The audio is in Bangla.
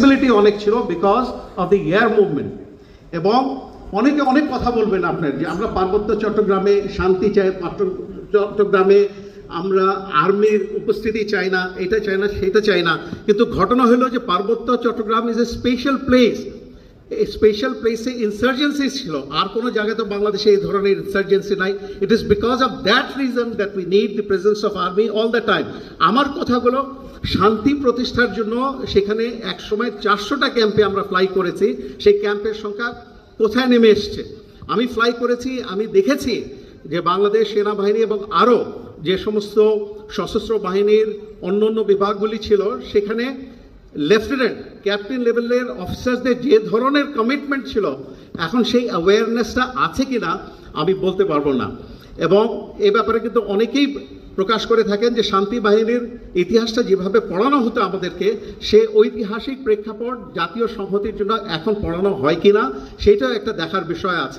ফ্লেক্সিবিলিটি অনেক ছিল because of the air movement এবং অনেকে অনেক কথা বলবেন আপনার যে আমরা পার্বত্য চট্টগ্রামে শান্তি চাই চট্টগ্রামে আমরা আর্মির উপস্থিতি চাই না, এটা চাই না, সেটা চাই না। কিন্তু ঘটনা হলো যে Parbatya Chattogram is a special place special প্লেসে ইনসার্জেন্সি ছিল। আর কোনো জায়গায় তো বাংলাদেশে এই ধরনের ইনসার্জেন্সি নাই। It is because of that reason that we need the presence of army all the time আমার কথাগুলো, শান্তি প্রতিষ্ঠার জন্য সেখানে এক সময় চারশোটা ক্যাম্পে আমরা ফ্লাই করেছি। সেই ক্যাম্পের সংখ্যা কোথায় নেমে এসছে? আমি ফ্লাই করেছি, আমি দেখেছি যে বাংলাদেশ সেনাবাহিনী এবং আরও যে সমস্ত সশস্ত্র বাহিনীর অন্য অন্য বিভাগগুলি ছিল, সেখানে লেফটেন্যান্ট ক্যাপ্টেন লেভেলের অফিসারদের যে ধরনের কমিটমেন্ট ছিল, এখন সেই অ্যাওয়ারনেসটা আছে কি না আমি বলতে পারব না। এবং এ ব্যাপারে কিন্তু অনেকেই প্রকাশ করে থাকেন যে শান্তি বাহিনীর ইতিহাসটা যেভাবে পড়ানো হতো আমাদেরকে, সে ঐতিহাসিক প্রেক্ষাপট জাতীয় সংহতির জন্য এখন পড়ানো হয় কিনা, সেটাও একটা দেখার বিষয় আছে।